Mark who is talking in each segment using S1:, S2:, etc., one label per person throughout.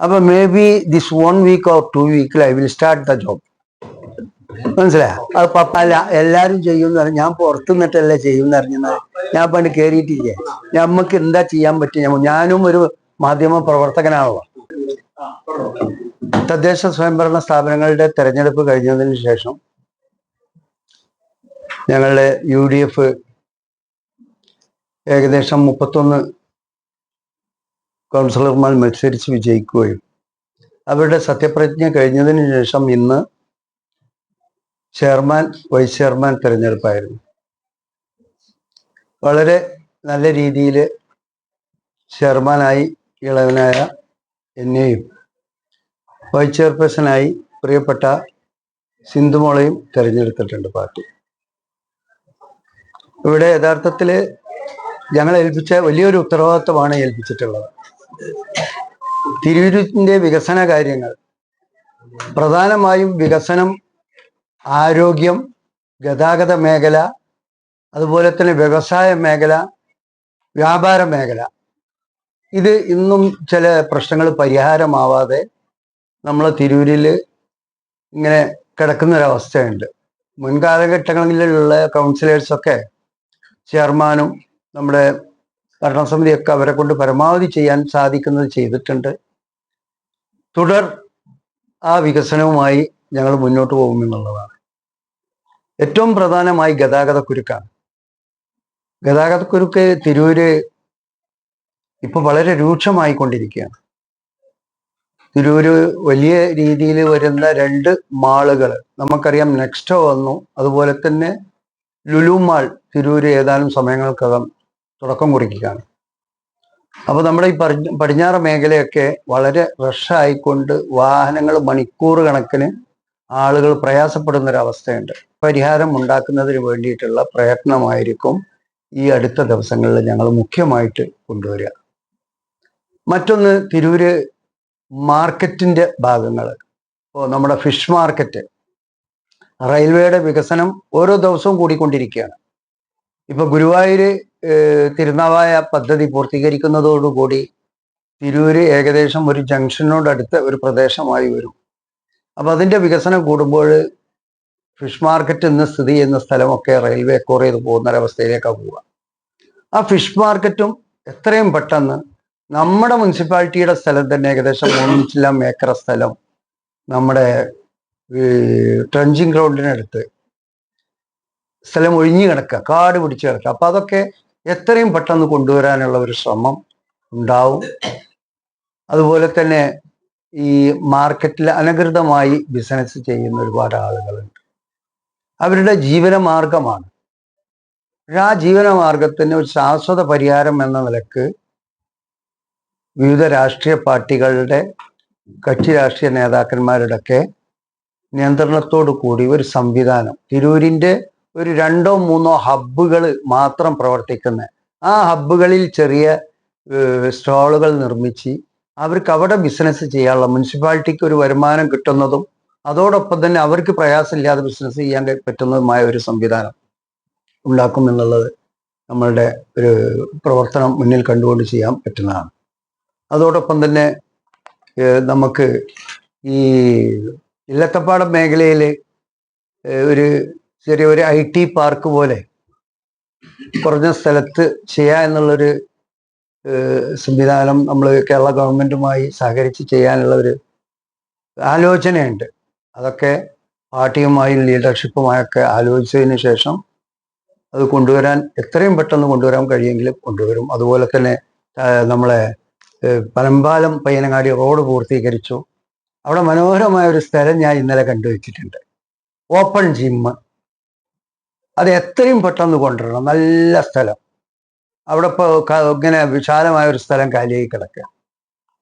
S1: അപ്പൊ maybe this one week or two വീക്കിൽ I will start the job മനസ്സിലായ? അത് പപ്പ അല്ല എല്ലാരും ചെയ്യുന്ന ഞാൻ പുറത്തു നിന്നിട്ടല്ലേ ചെയ്യുന്ന അറിഞ്ഞത് ഞാൻ പണ്ട് കേറിയിട്ടില്ലേ? നമുക്ക് എന്താ ചെയ്യാൻ പറ്റും? ഞാനും ഒരു മാധ്യമ പ്രവർത്തകനാണല്ലോ. തദ്ദേശ സ്വയംഭരണ സ്ഥാപനങ്ങളുടെ തെരഞ്ഞെടുപ്പ് കഴിഞ്ഞതിന് ശേഷം ഞങ്ങളുടെ യു ഡി എഫ് ഏകദേശം മുപ്പത്തൊന്ന് കൗൺസിലർമാർ മത്സരിച്ച് വിജയിക്കുകയും. അവരുടെ സത്യപ്രതിജ്ഞ കഴിഞ്ഞതിന് ശേഷം ഇന്ന് ചെയർമാൻ വൈസ് ചെയർമാൻ തിരഞ്ഞെടുപ്പായിരുന്നു. വളരെ നല്ല രീതിയിൽ ചെയർമാനായി ഇളവനായ എന്നെയും വൈസ് ചെയർപേഴ്സണായി പ്രിയപ്പെട്ട സിന്ധുമോളെയും തിരഞ്ഞെടുത്തിട്ടുണ്ട് പാർട്ടി. ഇവിടെ യഥാർത്ഥത്തിൽ ഞങ്ങൾ ഏൽപ്പിച്ച വലിയൊരു ഉത്തരവാദിത്വമാണ് ഏൽപ്പിച്ചിട്ടുള്ളത്. തിരൂരിന്റെ വികസന കാര്യങ്ങൾ. പ്രധാനമായും വികസനം ആരോഗ്യം ഗതാഗത മേഖല അതുപോലെ തന്നെ വ്യവസായ മേഖല വ്യാപാര മേഖല. ഇത് ഇന്നും ചില പ്രശ്നങ്ങൾ പരിഹാരമാവാതെ നമ്മൾ തിരൂരിൽ ഇങ്ങനെ കിടക്കുന്നൊരവസ്ഥയുണ്ട്. മുൻകാലഘട്ടങ്ങളിലുള്ള കൗൺസിലേഴ്സൊക്കെ ചെയർമാനും നമ്മുടെ ഭരണസമിതിയൊക്കെ അവരെ കൊണ്ട് പരമാവധി ചെയ്യാൻ സാധിക്കുന്നത് ചെയ്തിട്ടുണ്ട്. തുടർ ആ വികസനവുമായി ഞങ്ങൾ മുന്നോട്ട് പോകുമെന്നുള്ളതാണ് ഏറ്റവും പ്രധാനമായി ഗതാഗത കുരുക്കാണ്. ഗതാഗത കുരുക്ക് തിരൂര് ഇപ്പൊ വളരെ രൂക്ഷമായി കൊണ്ടിരിക്കുകയാണ്. തിരൂര് വലിയ രീതിയിൽ വരുന്ന രണ്ട് മാളുകൾ നമുക്കറിയാം നെക്സ്റ്റോ വന്നു. അതുപോലെ തന്നെ ലുലു മാൾ തിരൂര് ഏതാനും സമയങ്ങൾക്കകം തുടക്കം കുറിക്കുകയാണ്. അപ്പോൾ നമ്മുടെ ഈ പടി- പടിഞ്ഞാറ് മേഖലയൊക്കെ വളരെ റഷായിക്കൊണ്ട് വാഹനങ്ങൾ മണിക്കൂർ കണക്കിന് ആളുകൾ പ്രയാസപ്പെടുന്ന ഒരു അവസ്ഥയുണ്ട് പരിഹാരം ഉണ്ടാക്കുന്നതിന് വേണ്ടിയിട്ടുള്ള പ്രയത്നമായിരിക്കും ഈ അടുത്ത ദിവസങ്ങളിൽ ഞങ്ങൾ മുഖ്യമായിട്ട് കൊണ്ടുവരിക. മറ്റൊന്ന് തിരൂര് മാർക്കറ്റിന്റെ ഭാഗങ്ങൾ. ഇപ്പോൾ നമ്മുടെ ഫിഷ് മാർക്കറ്റ് റെയിൽവേയുടെ വികസനം ഓരോ ദിവസവും കൂടിക്കൊണ്ടിരിക്കുകയാണ്. ഇപ്പൊ ഗുരുവായൂര് ഏഹ്, തിരുനാവായ പദ്ധതി പൂർത്തീകരിക്കുന്നതോടുകൂടി തിരൂര് ഏകദേശം ഒരു ജംഗ്ഷനോടടുത്ത ഒരു പ്രദേശമായി വരും. അപ്പൊ അതിന്റെ വികസനം കൂടുമ്പോൾ ഫിഷ് മാർക്കറ്റ് എന്ന് സ്ഥിതി ചെയ്യുന്ന സ്ഥലമൊക്കെ റെയിൽവേ കോർ ചെയ്ത് പോകുന്ന ഒരവസ്ഥയിലേക്കാണ് പോവുക. ആ ഫിഷ് മാർക്കറ്റും എത്രയും പെട്ടെന്ന് നമ്മുടെ മുനിസിപ്പാലിറ്റിയുടെ സ്ഥലം തന്നെ ഏകദേശം മൂന്നിച്ചില്ലാം ഏക്കർ സ്ഥലം നമ്മുടെ ട്രഞ്ചിങ് ഗ്രൗണ്ടിനടുത്ത് സ്ഥലം ഒഴിഞ്ഞു കിടക്കുക കാട് പിടിച്ച് കിടക്കുക. അപ്പൊ അതൊക്കെ എത്രയും പെട്ടെന്ന് കൊണ്ടുവരാനുള്ള ഒരു ശ്രമം ഉണ്ടാവും. അതുപോലെ തന്നെ ഈ മാർക്കറ്റിൽ അനധികൃതമായി ബിസിനസ് ചെയ്യുന്ന ഒരുപാട് ആളുകളുണ്ട്. അവരുടെ ജീവനമാർഗമാണ്. ആ ജീവനമാർഗത്തിന് ഒരു ശാശ്വത പരിഹാരം എന്ന നിലയ്ക്ക് വിവിധ രാഷ്ട്രീയ പാർട്ടികളുടെ കക്ഷി രാഷ്ട്രീയ നേതാക്കന്മാരുടെയൊക്കെ നിയന്ത്രണത്തോടു കൂടി ഒരു സംവിധാനം. തിരൂരിന്റെ ഒരു രണ്ടോ മൂന്നോ ഹബ്ബുകൾ മാത്രം പ്രവർത്തിക്കുന്ന ആ ഹബ്ബുകളിൽ ചെറിയ സ്റ്റാളുകൾ നിർമ്മിച്ച് അവർക്ക് അവിടെ ബിസിനസ് ചെയ്യാനുള്ള മുനിസിപ്പാലിറ്റിക്ക് ഒരു വരുമാനം കിട്ടുന്നതും അതോടൊപ്പം തന്നെ അവർക്ക് പ്രയാസമില്ലാതെ ബിസിനസ് ചെയ്യാൻ പറ്റുന്നതുമായ ഒരു സംവിധാനം ഉണ്ടാക്കും എന്നുള്ളത് നമ്മളുടെ ഒരു പ്രവർത്തനം മുന്നിൽ കണ്ടുകൊണ്ട് ചെയ്യാൻ പറ്റുന്നതാണ്. അതോടൊപ്പം തന്നെ നമുക്ക് ഈ ഇല്ലത്തപ്പാടം മേഖലയിൽ ഒരു ചെറിയ ഒരു ഐ ടി പാർക്ക് പോലെ കുറഞ്ഞ സ്ഥലത്ത് ചെയ്യുക എന്നുള്ളൊരു സംവിധാനം നമ്മൾ കേരള ഗവൺമെന്റുമായി സഹകരിച്ച് ചെയ്യാനുള്ള ഒരു ആലോചനയുണ്ട്. അതൊക്കെ പാർട്ടിയുമായും ലീഡർഷിപ്പുമായൊക്കെ ആലോചിച്ചതിന് ശേഷം അത് കൊണ്ടുവരാൻ എത്രയും പെട്ടെന്ന് കൊണ്ടുവരാൻ കഴിയുമെങ്കിൽ കൊണ്ടുവരും. അതുപോലെ തന്നെ നമ്മളെ പനമ്പാലം പയ്യനങ്ങാടി റോഡ് പൂർത്തീകരിച്ചു. അവിടെ മനോഹരമായ ഒരു സ്ഥലം ഞാൻ ഇന്നലെ കണ്ടുവച്ചിട്ടുണ്ട്. Open gym. അത് എത്രയും പെട്ടെന്ന് കൊണ്ടുവരണം. നല്ല സ്ഥലം. അവിടെ ഇപ്പോൾ ഇങ്ങനെ വിശാലമായ ഒരു സ്ഥലം കാലിയായി കിടക്കുക.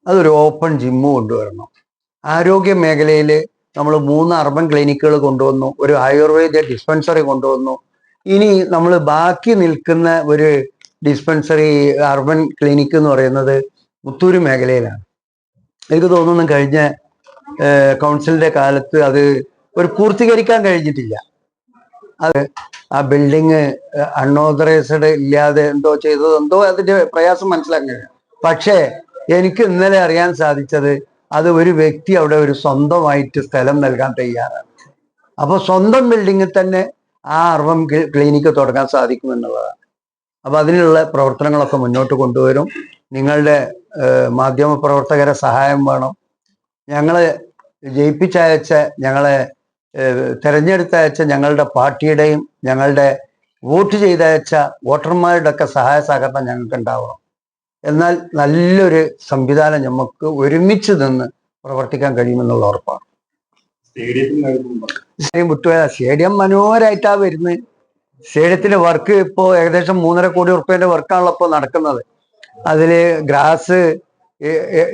S1: അതൊരു ഓപ്പൺ ജിമ്മ് കൊണ്ടുവരണം. ആരോഗ്യ മേഖലയിൽ നമ്മൾ മൂന്ന് അർബൻ ക്ലിനിക്കുകൾ കൊണ്ടുവന്നു. ഒരു ആയുർവേദ ഡിസ്പെൻസറി കൊണ്ടുവന്നു. ഇനി നമ്മൾ ബാക്കി നിൽക്കുന്ന ഒരു ഡിസ്പെൻസറി അർബൻ ക്ലിനിക്ക് എന്ന് പറയുന്നത് മുത്തൂര് മേഖലയിലാണ്. എനിക്ക് തോന്നുന്നു കഴിഞ്ഞ കൗൺസിലിന്റെ കാലത്ത് അത് ഒരു പൂർത്തീകരിക്കാൻ കഴിഞ്ഞിട്ടില്ല. അത് ആ ബിൽഡിങ് അൺഓതറൈസ്ഡ് ഇല്ലാതെ എന്തോ ചെയ്തത് എന്തോ അതിന്റെ പ്രയാസം മനസ്സിലാക്കുക പക്ഷേ എനിക്ക് ഇന്നലെ അറിയാൻ സാധിച്ചത് അത് ഒരു വ്യക്തി അവിടെ ഒരു സ്വന്തമായിട്ട് സ്ഥലം നൽകാൻ തയ്യാറാണ്. അപ്പോൾ സ്വന്തം ബിൽഡിങ്ങിൽ തന്നെ ആ അർവം ക്ലിനിക്ക് തുടങ്ങാൻ സാധിക്കുമെന്നുള്ളതാണ് അപ്പോൾ അതിനുള്ള പ്രവർത്തനങ്ങളൊക്കെ മുന്നോട്ട് കൊണ്ടുവരും. നിങ്ങളുടെ മാധ്യമ പ്രവർത്തകരെ സഹായം വേണം. ഞങ്ങളെ ജയിപ്പിച്ചയച്ച ഞങ്ങളെ തെരഞ്ഞെടുത്തയച്ച ഞങ്ങളുടെ പാർട്ടിയുടെയും ഞങ്ങളുടെ വോട്ട് ചെയ്തയച്ച വോട്ടർമാരുടെ ഒക്കെ സഹായ സഹകരണം ഞങ്ങൾക്ക് ഉണ്ടാവണം എന്നാൽ നല്ലൊരു സംവിധാനം നമുക്ക് ഒരുമിച്ച് നിന്ന് പ്രവർത്തിക്കാൻ കഴിയുമെന്നുള്ള ഉറപ്പാണ്. സ്റ്റേഡിയം വിട്ടുപോയ സ്റ്റേഡിയം മനോഹരമായിട്ടാ വരുന്നത് സ്റ്റേഡിയത്തിന്റെ വർക്ക് ഇപ്പോ ഏകദേശം മൂന്നര കോടി ഉറുപ്പ്യന്റെ വർക്കാണല്ലോ ഇപ്പോൾ നടക്കുന്നത്. അതിൽ ഗ്രാസ്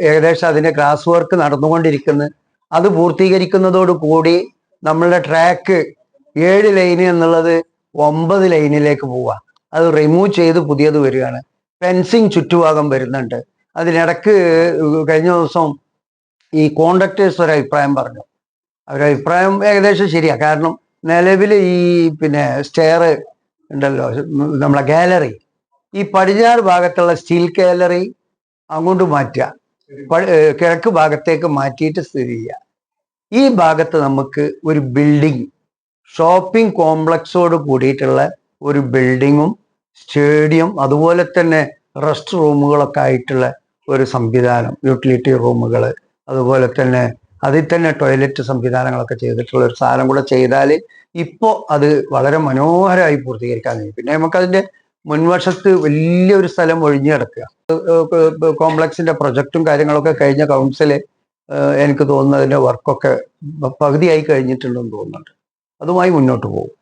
S1: ഏകദേശം അതിന്റെ ഗ്രാസ് വർക്ക് നടന്നുകൊണ്ടിരിക്കുന്നു. അത് പൂർത്തീകരിക്കുന്നതോട് കൂടി നമ്മളുടെ ട്രാക്ക് ഏഴ് ലൈന് എന്നുള്ളത് ഒമ്പത് ലൈനിലേക്ക് പോവാ. അത് റിമൂവ് ചെയ്ത് പുതിയത് വരികയാണ്. ഫെൻസിങ് ചുറ്റുഭാഗം വരുന്നുണ്ട്. അതിനിടക്ക് കഴിഞ്ഞ ദിവസം ഈ കോൺട്രാക്ടേഴ്സ് ഒരു അഭിപ്രായം പറഞ്ഞു. അവരുടെ അഭിപ്രായം ഏകദേശം ശരിയാ. കാരണം നിലവിൽ ഈ പിന്നെ സ്റ്റെയർ ഉണ്ടല്ലോ നമ്മളെ ഗാലറി ഈ പടിഞ്ഞാറ് ഭാഗത്തുള്ള സ്റ്റീൽ ഗാലറി അങ്ങോട്ട് മാറ്റുക. കിഴക്ക് ഭാഗത്തേക്ക് മാറ്റിയിട്ട് സ്ഥിതി ചെയ്യുക. ഈ ഭാഗത്ത് നമുക്ക് ഒരു ബിൽഡിംഗ് ഷോപ്പിംഗ് കോംപ്ലക്സോട് കൂടിയിട്ടുള്ള ഒരു ബിൽഡിങ്ങും സ്റ്റേഡിയം അതുപോലെ തന്നെ റെസ്റ്റ് റൂമുകളൊക്കെ ആയിട്ടുള്ള ഒരു സംവിധാനം യൂട്ടിലിറ്റി റൂമുകൾ അതുപോലെ തന്നെ അതിൽ തന്നെ ടോയ്ലറ്റ് സംവിധാനങ്ങളൊക്കെ ചെയ്തിട്ടുള്ള ഒരു സാധനം കൂടെ ചെയ്താൽ ഇപ്പോൾ അത് വളരെ മനോഹരമായി പൂർത്തീകരിക്കാൻ കഴിയും. പിന്നെ നമുക്കതിന്റെ മുൻവശത്ത് വലിയൊരു സ്ഥലം ഒഴിഞ്ഞു കിടക്കുക. കോംപ്ലക്സിന്റെ പ്രൊജക്റ്റും കാര്യങ്ങളൊക്കെ കഴിഞ്ഞ കൗൺസിൽ എനിക്ക് തോന്നുന്നു അതിന്റെ വർക്കൊക്കെ പകുതിയായി കഴിഞ്ഞിട്ടുണ്ടെന്ന് തോന്നുന്നുണ്ട്. അതുമായി മുന്നോട്ട് പോകും.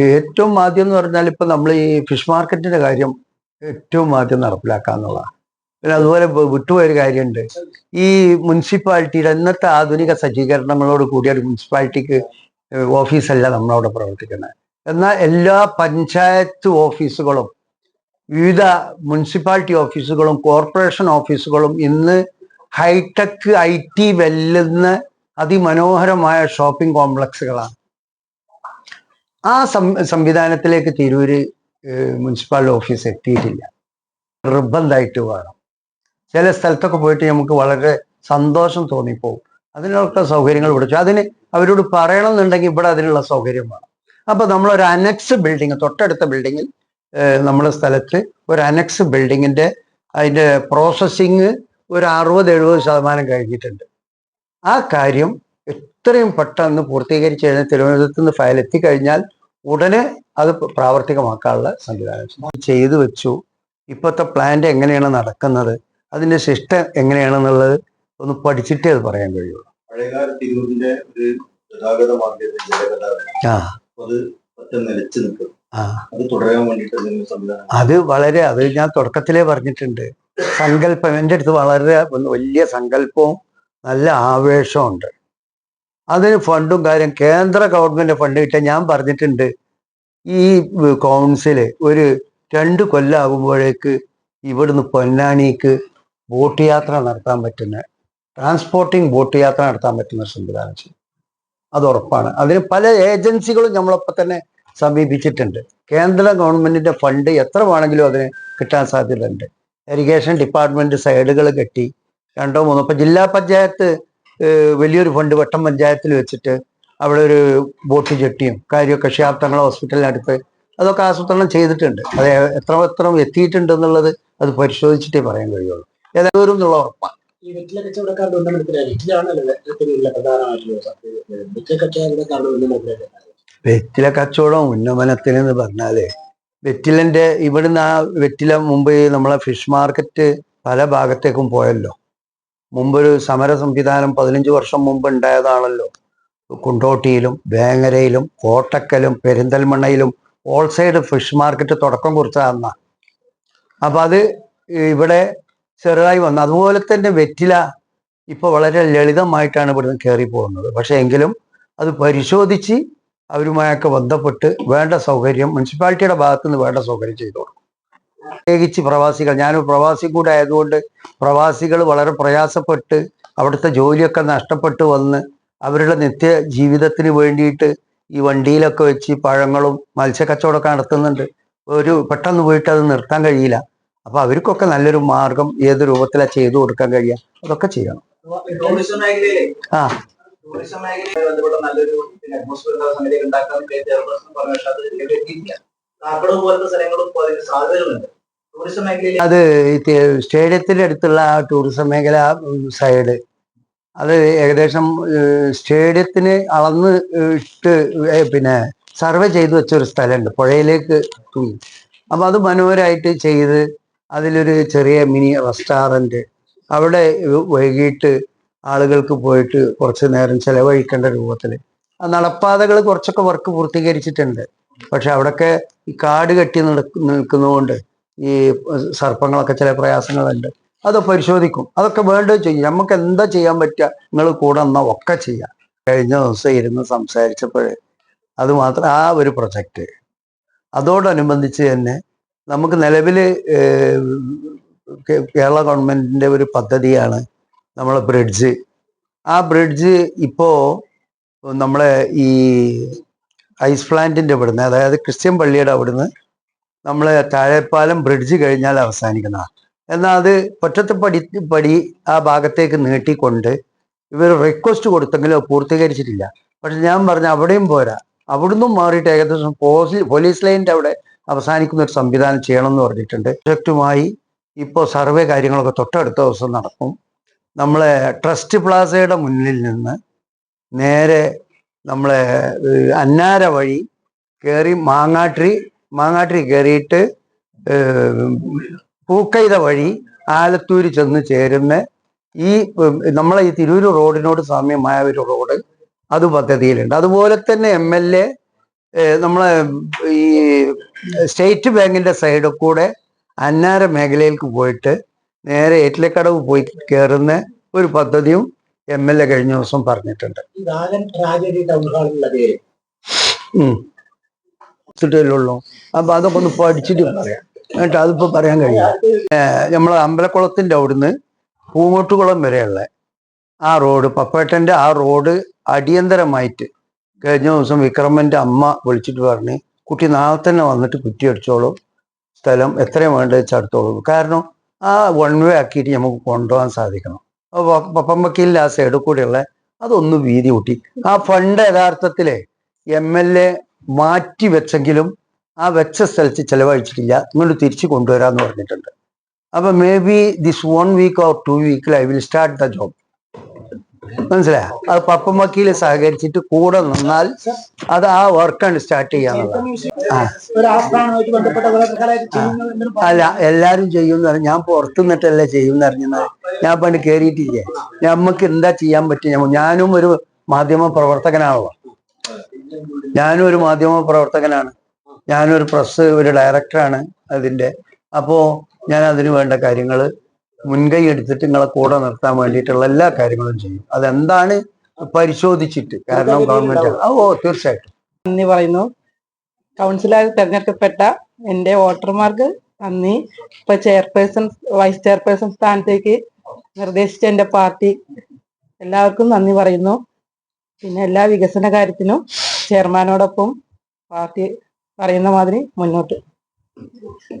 S2: ഏറ്റവും ആദ്യം
S1: എന്ന് പറഞ്ഞാൽ ഇപ്പൊ നമ്മൾ ഈ ഫിഷ് മാർക്കറ്റിന്റെ കാര്യം ഏറ്റവും ആദ്യം നടപ്പിലാക്കാന്നുള്ളതാണ്. പിന്നെ അതുപോലെ വിട്ടുപോയൊരു കാര്യമുണ്ട്. ഈ മുനിസിപ്പാലിറ്റിയുടെ ഇന്നത്തെ ആധുനിക സജ്ജീകരണങ്ങളോട് കൂടിയ ഒരു മുനിസിപ്പാലിറ്റിക്ക് ഓഫീസല്ല നമ്മളവിടെ പ്രവർത്തിക്കുന്നത്. എന്നാൽ എല്ലാ പഞ്ചായത്ത് ഓഫീസുകളും വിവിധ മുനിസിപ്പാലിറ്റി ഓഫീസുകളും കോർപ്പറേഷൻ ഓഫീസുകളും ഇന്ന് ഹൈടെക് ഐ ടി വെല്ലുന്ന അതിമനോഹരമായ ഷോപ്പിംഗ് കോംപ്ലക്സുകളാണ്. ആ സംവിധാനത്തിലേക്ക് തിരൂര് മുനിസിപ്പാൽ ഓഫീസ് എത്തിയിട്ടില്ല. നിർബന്ധമായിട്ട് വേണം. ചില സ്ഥലത്തൊക്കെ പോയിട്ട് നമുക്ക് വളരെ സന്തോഷം തോന്നിപ്പോവും. അതിനൊക്കെ സൗകര്യങ്ങൾ വിളിച്ചു അതിന് അവരോട് പറയണമെന്നുണ്ടെങ്കിൽ ഇവിടെ അതിനുള്ള സൗകര്യം വേണം. അപ്പൊ നമ്മളൊരു അനക്സ് ബിൽഡിംഗ് തൊട്ടടുത്ത ബിൽഡിങ്ങിൽ നമ്മുടെ സ്ഥലത്ത് ഒരു അനക്സ് ബിൽഡിങ്ങിന്റെ അതിന്റെ പ്രോസസ്സിങ് ഒരു അറുപത് എഴുപത് ശതമാനം കഴിഞ്ഞിട്ടുണ്ട്. ആ കാര്യം എത്രയും പെട്ടെന്ന് പൂർത്തീകരിച്ച് കഴിഞ്ഞാൽ തിരുവനന്തപുരത്ത് നിന്ന് ഫയൽ എത്തിക്കഴിഞ്ഞാൽ ഉടനെ അത് പ്രാവർത്തികമാക്കാനുള്ള സംവിധാനം ചെയ്തു. വെച്ചു. ഇപ്പോഴത്തെ പ്ലാന്റ് എങ്ങനെയാണ് നടക്കുന്നത്? അതിന്റെ സിസ്റ്റം എങ്ങനെയാണെന്നുള്ളത് ഒന്ന് പഠിച്ചിട്ടേ അത് പറയാൻ കഴിയുള്ളൂ. ആ.
S2: അത് നിലച്ചു നിലച്ച് നിൽക്കും
S1: ആ
S2: അത്
S1: വളരെ അത് ഞാൻ തുടക്കത്തിലേ പറഞ്ഞിട്ടുണ്ട്. സങ്കല്പം എന്റെ അടുത്ത് വളരെ വലിയ സങ്കല്പവും നല്ല ആവേശവും ഉണ്ട്. അതിന് ഫണ്ടും കാര്യം കേന്ദ്ര ഗവൺമെന്റ് ഫണ്ട് കിട്ടാൻ ഞാൻ പറഞ്ഞിട്ടുണ്ട്. ഈ കൗൺസിൽ ഒരു രണ്ട് കൊല്ലാകുമ്പോഴേക്ക് ഇവിടുന്ന് പൊന്നാനിക്ക് ബോട്ട് യാത്ര നടത്താൻ പറ്റുന്ന ട്രാൻസ്പോർട്ടിങ് ബോട്ട് യാത്ര നടത്താൻ പറ്റുന്ന സംവിധാനം ചെയ്യും അത് ഉറപ്പാണ്. അതിന് പല ഏജൻസികളും നമ്മളൊപ്പം തന്നെ സമീപിച്ചിട്ടുണ്ട്. കേന്ദ്ര ഗവൺമെന്റിന്റെ ഫണ്ട് എത്ര വേണമെങ്കിലും അതിന് കിട്ടാൻ സാധ്യതയുണ്ട്. ഇറിഗേഷൻ ഡിപ്പാർട്ട്മെന്റ് സൈഡുകൾ കെട്ടി രണ്ടോ മൂന്നോ ഇപ്പൊ ജില്ലാ പഞ്ചായത്ത് വലിയൊരു ഫണ്ട് വട്ടം പഞ്ചായത്തിൽ വെച്ചിട്ട് അവിടെ ഒരു ബോട്ട് ജെട്ടിയും കാര്യമൊക്കെ ക്ഷേത്രങ്ങൾ ഹോസ്പിറ്റലിനടുത്ത് അതൊക്കെ ആസൂത്രണം ചെയ്തിട്ടുണ്ട്. അത് എത്ര എത്ര എത്തിയിട്ടുണ്ട് എന്നുള്ളത് അത് പരിശോധിച്ചിട്ടേ പറയാൻ കഴിയുള്ളൂ. ഏതായാലും എന്നുള്ള ഉറപ്പാണ്.
S3: ഈ വെറ്റില കച്ചവടക്കാരുടെ കച്ചവടക്കാരുടെ ഉന്നമനത്തിലേക്ക്
S1: വെറ്റില കച്ചവടം ഉന്നമനത്തിന് എന്ന് പറഞ്ഞാൽ വെറ്റിലന്റെ ഇവിടുന്ന് ആ വെറ്റില മുമ്പ് നമ്മളെ ഫിഷ് മാർക്കറ്റ് പല ഭാഗത്തേക്കും പോയല്ലോ. മുമ്പൊരു സമര സംവിധാനം പതിനഞ്ച് വർഷം മുമ്പ് ഉണ്ടായതാണല്ലോ. കുണ്ടോട്ടിയിലും വേങ്ങരയിലും കോട്ടക്കലും പെരിന്തൽമണ്ണയിലും ഓൾ സൈഡ് ഫിഷ് മാർക്കറ്റ് തുടക്കം കുറിച്ചതാണ് അപ്പൊ അത് ഇവിടെ ചെറുതായി വന്നു. അതുപോലെ തന്നെ വെറ്റില ഇപ്പൊ വളരെ ലളിതമായിട്ടാണ് ഇവിടുന്ന് കയറി പോകുന്നത്. പക്ഷേ എങ്കിലും അത് പരിശോധിച്ച് അവരുമായൊക്കെ ബന്ധപ്പെട്ട് വേണ്ട സൗകര്യം മുനിസിപ്പാലിറ്റിയുടെ ഭാഗത്തു നിന്ന് വേണ്ട സൗകര്യം ചെയ്തു കൊടുക്കും. പ്രത്യേകിച്ച് പ്രവാസികൾ. ഞാനൊരു പ്രവാസി കൂടെ ആയതുകൊണ്ട് പ്രവാസികൾ വളരെ പ്രയാസപ്പെട്ട് അവിടുത്തെ ജോലിയൊക്കെ നഷ്ടപ്പെട്ട് വന്ന് അവരുടെ നിത്യ ജീവിതത്തിന് വേണ്ടിയിട്ട് ഈ വണ്ടിയിലൊക്കെ വെച്ച് പഴങ്ങളും മത്സ്യക്കച്ചവടമൊക്കെ നടത്തുന്നുണ്ട്. ഒരു പെട്ടെന്ന് പോയിട്ട് അത് നിർത്താൻ കഴിയില്ല. അപ്പൊ അവർക്കൊക്കെ നല്ലൊരു മാർഗം ഏത് രൂപത്തിലാണ് ചെയ്തു കൊടുക്കാൻ കഴിയുക? അതൊക്കെ ചെയ്യണം. ആ.
S4: ടൂറിസം മേഖലയുമായി ബന്ധപ്പെട്ട നല്ലൊരു പിന്നെ അറ്റ്മോസ്ഫിയർ ഉണ്ടാക്കാൻ ചെയർപേഴ്സൺ പറഞ്ഞു പക്ഷെ അത് കാക്കട പോലത്തെ സ്ഥലങ്ങളും ഇപ്പൊ അതിന് സാധ്യതകളുണ്ട്. ടൂറിസം
S1: അത് സ്റ്റേഡിയത്തിന്റെ അടുത്തുള്ള ആ ടൂറിസം മേഖല സൈഡ് അത് ഏകദേശം സ്റ്റേഡിയത്തിന് അളന്ന് ഇട്ട് പിന്നെ സർവേ ചെയ്തു വെച്ച ഒരു സ്ഥലമുണ്ട്. പുഴയിലേക്ക് തൂങ്ങി. അപ്പൊ അത് മനോഹരമായിട്ട് ചെയ്ത് അതിലൊരു ചെറിയ മിനി റെസ്റ്റോറന്റ് അവിടെ വൈകിട്ട് ആളുകൾക്ക് പോയിട്ട് കുറച്ച് നേരം ചെലവഴിക്കേണ്ട രൂപത്തിൽ നടപ്പാതകൾ കുറച്ചൊക്കെ വർക്ക് പൂർത്തീകരിച്ചിട്ടുണ്ട്. പക്ഷെ അവിടെയൊക്കെ ഈ കാട് കെട്ടി നിൽക്കുന്നതുകൊണ്ട് ഈ സർപ്പങ്ങളൊക്കെ ചില പ്രയാസങ്ങളുണ്ട്. അത് പരിശോധിക്കും. അതൊക്കെ വേണ്ടത് ചെയ്യും. നമുക്ക് എന്താ ചെയ്യാൻ പറ്റുക നിങ്ങൾ കൂടെ എന്നാൽ ഒക്കെ ചെയ്യാം. കഴിഞ്ഞ ദിവസം ഇരുന്ന് സംസാരിച്ചപ്പോൾ അത് മാത്രം ആ ഒരു പ്രൊജക്റ്റ്. അതോടനുബന്ധിച്ച് തന്നെ നമുക്ക് നിലവിൽ കേരള ഗവൺമെന്റിന്റെ ഒരു പദ്ധതിയാണ് നമ്മളെ ബ്രിഡ്ജ്. ആ ബ്രിഡ്ജ് ഇപ്പോ നമ്മളെ ഈ ഐസ് പ്ലാന്റിന്റെ ഇവിടുന്ന് അതായത് ക്രിസ്ത്യൻ പള്ളിയുടെ അവിടുന്ന് നമ്മളെ താഴെപ്പാലം ബ്രിഡ്ജ് കഴിഞ്ഞാൽ അവസാനിക്കുന്ന എന്നാൽ അത് പൊറ്റത്തെ പടി പടി ആ ഭാഗത്തേക്ക് നീട്ടിക്കൊണ്ട് ഇവർ റിക്വസ്റ്റ് കൊടുത്തെങ്കിലും അത് പൂർത്തീകരിച്ചിട്ടില്ല. പക്ഷെ ഞാൻ പറഞ്ഞ അവിടെയും പോരാ. അവിടുന്ന് മാറിയിട്ട് ഏകദേശം പോലീസ് ലൈനിന്റെ അവിടെ അവസാനിക്കുന്ന ഒരു സംവിധാനം ചെയ്യണം എന്ന് പറഞ്ഞിട്ടുണ്ട്. പ്രൊജക്റ്റുമായി ഇപ്പോൾ സർവേ കാര്യങ്ങളൊക്കെ തൊട്ടടുത്ത ദിവസം നടക്കും. നമ്മളെ ട്രസ്റ്റ് പ്ലാസയുടെ മുന്നിൽ നിന്ന് നേരെ നമ്മളെ അന്നാര വഴി കയറി മാങ്ങാട്ടി മാങ്ങാട്ടി കയറിയിട്ട് പൂക്കൈത വഴി ആലത്തൂര് ചെന്ന് ചേരുന്ന ഈ നമ്മളെ ഈ തിരൂര് റോഡിനോട് സാമ്യമായ ഒരു റോഡ് അത് പദ്ധതിയിലുണ്ട്. അതുപോലെ തന്നെ എം എൽ എ നമ്മളെ ഈ സ്റ്റേറ്റ് ബാങ്കിന്റെ സൈഡിൽ കൂടെ അന്നാര മേഖലയിലേക്ക് പോയിട്ട് നേരെ ഏറ്റിലക്കടവ് പോയി കയറുന്ന ഒരു പദ്ധതിയും എം എൽ എ കഴിഞ്ഞ ദിവസം പറഞ്ഞിട്ടുണ്ട്.
S3: ഈ രാജൻ ട്രാജഡി ടൗൺ ഹാളിലുള്ള പേര്.
S1: ഉം. അപ്പൊ അതൊക്കെ ഒന്ന് പഠിച്ചിട്ട് പറയാം. എന്നിട്ട് അതിപ്പോ പറയാൻ കഴിയും. നമ്മളെ അമ്പലക്കുളത്തിന്റെ അവിടുന്ന് പൂങ്ങോട്ടുകുളം വരെയുള്ള ആ റോഡ് പപ്പേട്ടന്റെ ആ റോഡ് അടിയന്തരമായിട്ട് കഴിഞ്ഞ ദിവസം വിക്രമന്റെ അമ്മ വിളിച്ചിട്ട് പറഞ്ഞ് കുട്ടി നാളെ തന്നെ വന്നിട്ട് കുറ്റി അടിച്ചോളൂ സ്ഥലം എത്രയും വേണ്ടത് വെച്ചാൽ എടുത്തോളൂ കാരണം ആ വൺ വേ ആക്കിയിട്ട് നമുക്ക് കൊണ്ടുപോകാൻ സാധിക്കണം. അപ്പോൾ പപ്പം വക്കീലിന്റെ ആ സൈഡിൽ കൂടെയുള്ള അതൊന്ന് വീതി കൂട്ടി. ആ ഫണ്ട് യഥാർത്ഥത്തിൽ എം എൽ എ മാറ്റി വെച്ചെങ്കിലും ആ വെച്ച സ്ഥലത്ത് ചെലവഴിച്ചിട്ടില്ല. ഇങ്ങോട്ട് തിരിച്ചു കൊണ്ടുവരാന്ന് പറഞ്ഞിട്ടുണ്ട്. അപ്പൊ maybe this one week or two വീക്കിൽ I will start the job മനസ്സിലായ? അത് പപ്പം വക്കീൽ സഹകരിച്ചിട്ട് കൂടെ നിന്നാൽ അത് ആ വർക്കാണ് സ്റ്റാർട്ട് ചെയ്യാന്നുള്ളത് അല്ല എല്ലാരും ചെയ്യുന്ന ഞാൻ പുറത്തു നിന്നിട്ടല്ലേ ചെയ്യുന്ന അറിഞ്ഞത് ഞാൻ പണ്ട് കയറിയിട്ടില്ലേ നമുക്ക് എന്താ ചെയ്യാൻ പറ്റും? ഞാനും ഒരു മാധ്യമ പ്രവർത്തകനാണല്ലോ. ഞാനും ഒരു മാധ്യമ പ്രവർത്തകനാണ്. ഞാനൊരു പ്രസ് ഒരു ഡയറക്ടറാണ് അതിന്റെ അപ്പോ ഞാൻ അതിനു വേണ്ട കാര്യങ്ങൾ മുൻകൈ എടുത്തിട്ട് നിങ്ങളെ കൂടെ നിർത്താൻ വേണ്ടിയിട്ടുള്ള എല്ലാ കാര്യങ്ങളും ചെയ്യും. അതെന്താണ് പരിശോധിച്ചിട്ട് കാരണം ഗവൺമെന്റ് ഓ തീർച്ചയായിട്ടും.
S5: നന്ദി പറയുന്നു. കൗൺസിലായി തെരഞ്ഞെടുക്കപ്പെട്ട എന്റെ വോട്ടർമാർക്ക് നന്ദി. ഇപ്പൊ ചെയർപേഴ്സൺ വൈസ് ചെയർപേഴ്സൺ സ്ഥാനത്തേക്ക് നിർദ്ദേശിച്ച എന്റെ പാർട്ടി എല്ലാവർക്കും നന്ദി പറയുന്നു. പിന്നെ എല്ലാ വികസന കാര്യത്തിനും ചെയർമാനോടൊപ്പം പാർട്ടി പറയുന്ന മാതിരി മുന്നോട്ട്.
S2: ഓക്കെ